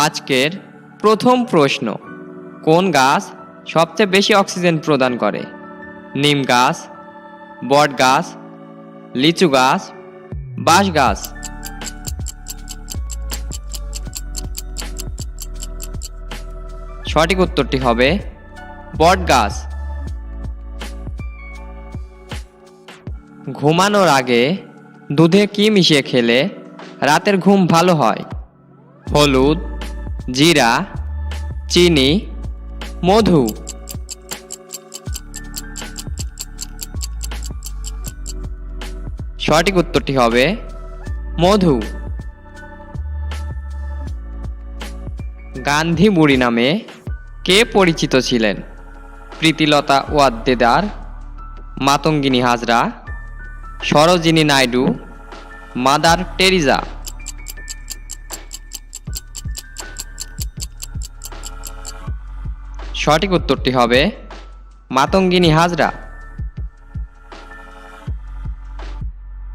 আজকের প্রথম প্রশ্ন, কোন গাছ সবচেয়ে বেশি অক্সিজেন প্রদান করে? নিম গাছ, বট গাছ, লিচু গাছ, বাঁশ গাছ। সঠিক উত্তরটি হবে বট গাছ। ঘুমানোর আগে দুধে কি মিশিয়ে খেলে রাতের ঘুম ভালো হয়? হলুদ জিরা, চিনি, মধু। সঠিক উত্তরটি হবে মধু। গান্ধী বুড়ি নামে কে পরিচিত ছিলেন? Pritilata Waddedar, Matangini Hazra, Sarojini Naidu, Mother Teresa. সঠিক উত্তরটি হবে মাতঙ্গিনী হাজরা।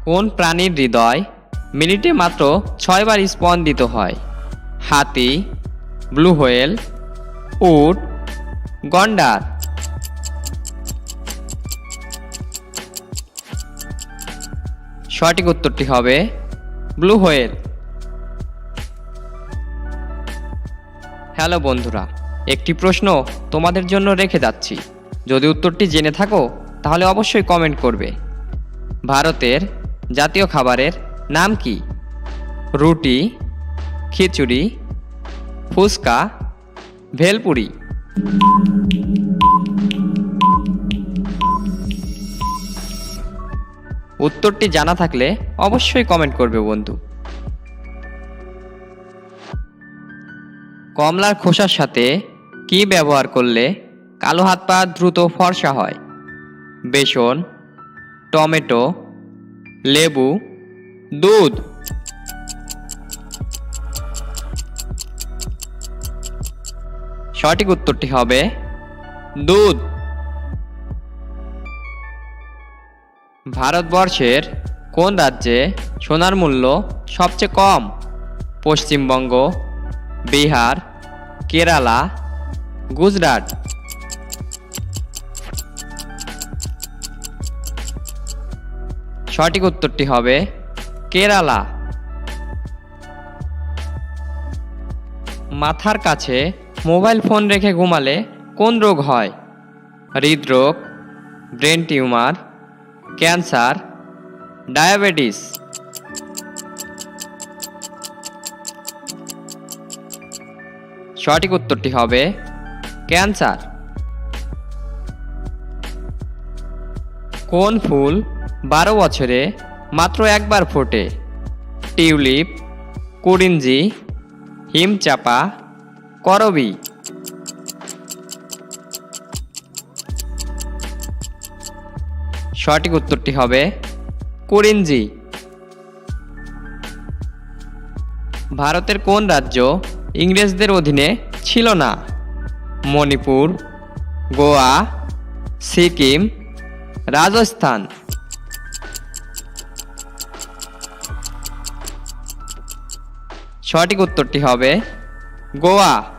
কোন প্রাণীর হৃদয় মিনিটে মাত্র ছয়বার স্পন্দিত হয়? হাতি, ব্লু হোয়েল, উট, গন্ডার। সঠিক উত্তরটি হবে ব্লু হোয়েল। হ্যালো বন্ধুরা একটি প্রশ্ন তোমাদের জন্য রেখে যাচ্ছি। যদি উত্তরটি জেনে থাকো, তাহলে অবশ্যই কমেন্ট করবে। ভারতের জাতীয় খাবারের নাম কি? রুটি, খিচুড়ি, ফুচকা, ভেলপুরি। উত্তরটি জানা থাকলে অবশ্যই কমেন্ট করবে বন্ধু। কমলার খোসার সাথে কি ব্যবহার করলে কালো হাত পা দ্রুত ফর্সা হয়? বেসন, টমেটো, লেবু, দুধ। সঠিক উত্তরটি হবে দুধ। ভারতবর্ষের কোন রাজ্যে সোনার মূল্য সবচেয়ে কম? পশ্চিমবঙ্গ, বিহার, কেরালা গুজরাট। সঠিক উত্তরটি হবে কেরালা। মাথার কাছে মোবাইল ফোন রেখে ঘুমালে কোন রোগ হয়? হৃদরোগ, ব্রেন টিউমার, ক্যান্সার, ডায়াবেটিস। সঠিক উত্তরটি হবে ক্যান্সার। কোন ফুল বারো বছরে মাত্র একবার ফোটে? টিউলিপ, কুরিঞ্জি, হিমচাপা, করবি। সঠিক উত্তরটি হবে কুরিঞ্জি। ভারতের কোন রাজ্য ইংরেজদের অধীনে ছিল না? মণিপুর গোয়া সিকিম রাজস্থান। সঠিক উত্তরটি হবে গোয়া।